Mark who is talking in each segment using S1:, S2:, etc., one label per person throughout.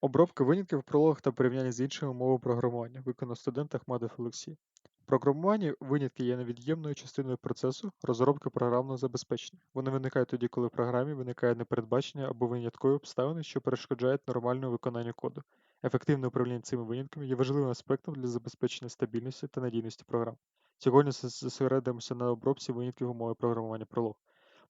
S1: Обробка винятків в прологах та порівняння з іншими мовами програмування виконав студент Ахмадов Олексій. В програмуванні винятки є невід'ємною частиною процесу розробки програмного забезпечення. Вони виникають тоді, коли в програмі виникає непередбачення або виняткові обставини, що перешкоджають нормальному виконанню коду. Ефективне управління цими винятками є важливим аспектом для забезпечення стабільності та надійності програм. Сьогодні зосередимося на обробці винятків умови програмування пролог.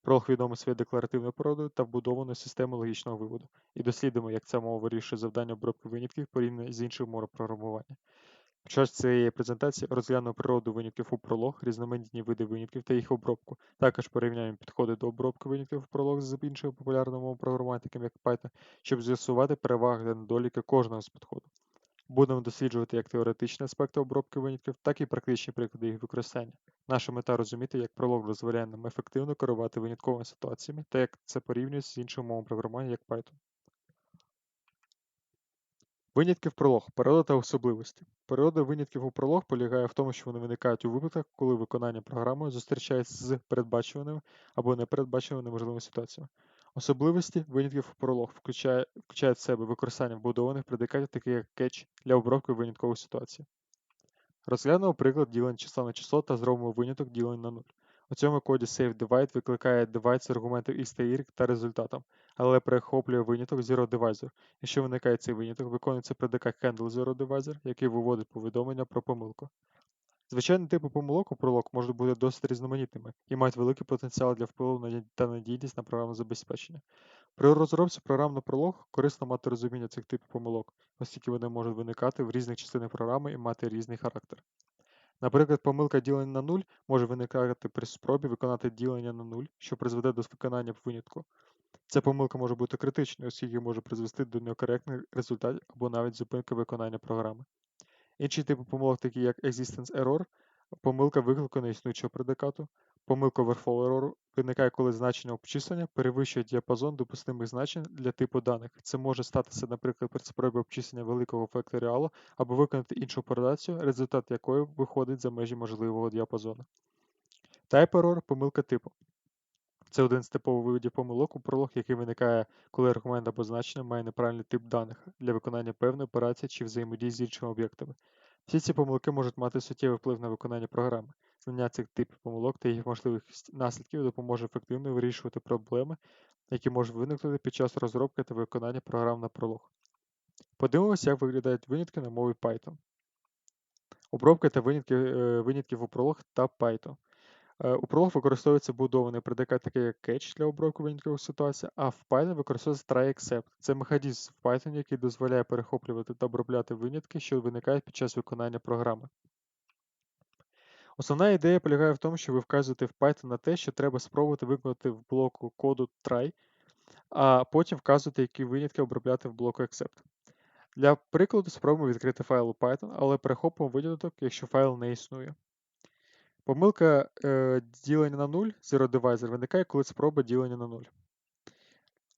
S1: Пролог відомий своєю декларативною породою та вбудованою системою логічного виводу, і дослідимо, як ця мова вирішує завдання обробки винятків порівняно з іншими мовами програмування. Під час цієї презентації розглянемо природу винятків у пролог, різноманітні види винятків та їх обробку. Також порівняємо підходи до обробки винятків в пролог з іншими популярними такими як Python, щоб з'ясувати переваги та недоліки кожного з підходів. Будемо досліджувати як теоретичні аспекти обробки винятків, так і практичні приклади їх використання. Наша мета розуміти, як пролог дозволяє нам ефективно керувати винятковими ситуаціями та як це порівнюється з іншими мовами програмування, як Python. Винятки в пролог, природа та особливості. Природа винятків у пролог полягає в тому, що вони виникають у випадках, коли виконання програми зустрічається з передбачуваними або непередбаченими неможливими ситуаціями. Особливості винятків у пролог включає, включають в себе використання вбудованих предикатів, таких як catch, для обробки виняткових ситуацій. Розглянемо приклад ділення числа на число та зробимо виняток ділення на 0. У цьому коді SaveDivide викликає divide з аргументів x та y та результатом, але перехоплює виняток ZeroDivisor. Якщо виникає цей виняток, виконується предикат HandleZeroDivisor, який виводить повідомлення про помилку. Звичайні типи помилок у пролог можуть бути досить різноманітними і мають великий потенціал для впливу та надійність на програмне забезпечення. При розробці програм на пролог корисно мати розуміння цих типів помилок, оскільки вони можуть виникати в різних частинах програми і мати різний характер. Наприклад, помилка ділення на 0 може виникати при спробі виконати ділення на 0, що призведе до виконання винятку. Ця помилка може бути критичною, оскільки може призвести до некоректних результатів або навіть зупинки виконання програми. Інші типи помилок, такі як Existence Error, помилка виклику неіснуючого предикату, помилка Overflow Error виникає, коли значення обчислення перевищує діапазон допустимих значень для типу даних. Це може статися, наприклад, при спробі обчислення великого факторіалу або виконати іншу операцію, результат якої виходить за межі можливого діапазону. Type Error – помилка типу. Це один з типових видів помилок у пролог, який виникає, коли аргумент або значення має неправильний тип даних для виконання певної операції чи взаємодії з іншими об'єктами. Всі ці помилки можуть мати суттєвий вплив на виконання програми. Знання цих типів помилок та їх можливих наслідків допоможе ефективно вирішувати проблеми, які можуть виникнути під час розробки та виконання програм на пролог. Подивимося, як виглядають винятки на мові Python. Обробка та винятки, е, винятків у пролог та Python. Е, у пролог використовується будований предикат, такий як catch для обробки виняткових ситуацій, а в Python використовується try-except. Це механізм в Python, який дозволяє перехоплювати та обробляти винятки, що виникають під час виконання програми. Основна ідея полягає в тому, що ви вказуєте в Python на те, що треба спробувати виконати в блоку коду try, а потім вказуєте, які винятки обробляти в блоку except. Для прикладу, спробуємо відкрити файл у Python, але перехопимо виняток, якщо файл не існує. Помилка е, ділення на 0 Zero Divisor виникає, коли спроба ділення на 0.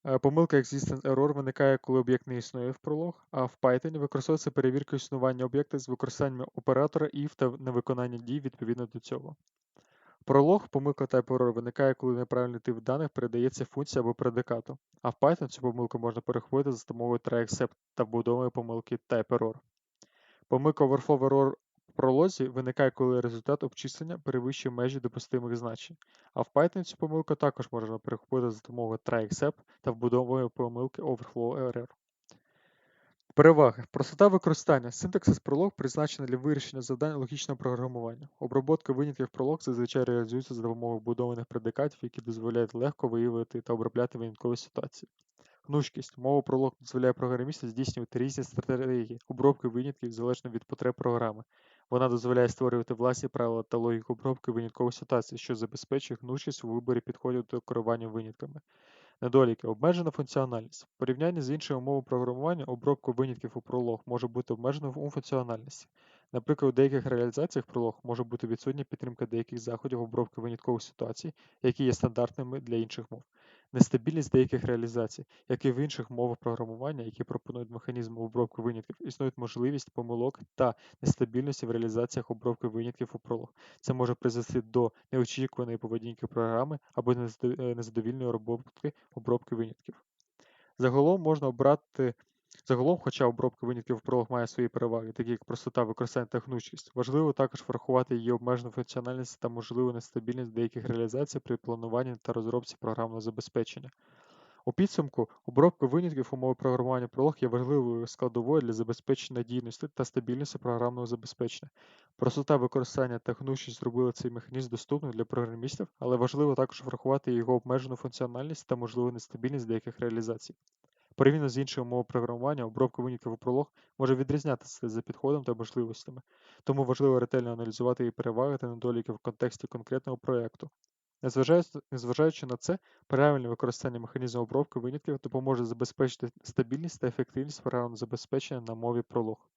S1: Е, помилка Existence Error виникає, коли об'єкт не існує в пролог, а в Python використовується перевірка існування об'єкта з використанням оператора if та невиконання дій відповідно до цього. Пролог, помилка Type Error виникає, коли неправильний тип даних передається функції або предикату, а в Python цю помилку можна перехопити за допомогою try-except та вбудовою помилки Type Error. Помилка Overflow Error пролозі виникає, коли результат обчислення перевищує межі допустимих значень, а в Python цю помилку також можна перехопити за допомогою try-except та вбудовою помилки overflow error. Переваги. Простота використання. Синтаксис пролог призначений для вирішення завдань логічного програмування. Оброботка винятків пролог зазвичай реалізується за допомогою вбудованих предикатів, які дозволяють легко виявити та обробляти виняткові ситуації. Гнучкість. Мова пролог дозволяє програмісту здійснювати різні стратегії обробки винятків залежно від потреб програми. Вона дозволяє створювати власні правила та логіку обробки виняткових ситуацій, що забезпечує гнучкість у виборі підходів до керування винятками. Недоліки. Обмежена функціональність. В порівнянні з іншими мовами програмування, обробка винятків у пролог може бути обмежена у функціональності. Наприклад, у деяких реалізаціях пролог може бути відсутня підтримка деяких заходів обробки виняткових ситуацій, які є стандартними для інших мов. Нестабільність деяких реалізацій, як і в інших мовах програмування, які пропонують механізм обробки винятків, існує можливість помилок та нестабільності в реалізаціях обробки винятків у пролог. Це може призвести до неочікуваної поведінки програми або незадовільної роботи обробки винятків. Загалом можна обрати Загалом, хоча обробка винятків в пролог має свої переваги, такі як простота використання та гнучкість, важливо також врахувати її обмежену функціональність та можливу нестабільність деяких реалізацій при плануванні та розробці програмного забезпечення. У підсумку, обробка винятків умови програмування пролог є важливою складовою для забезпечення надійності та стабільності програмного забезпечення. Простота використання та гнучкість зробили цей механізм доступним для програмістів, але важливо також врахувати його обмежену функціональність та можливу нестабільність деяких реалізацій. Порівняно з іншими мовами програмування, обробка винятків у пролог може відрізнятися за підходом та можливостями, тому важливо ретельно аналізувати її переваги та недоліки в контексті конкретного проєкту. Незважаючи на це, правильне використання механізму обробки винятків допоможе забезпечити стабільність та ефективність програмного забезпечення на мові пролог.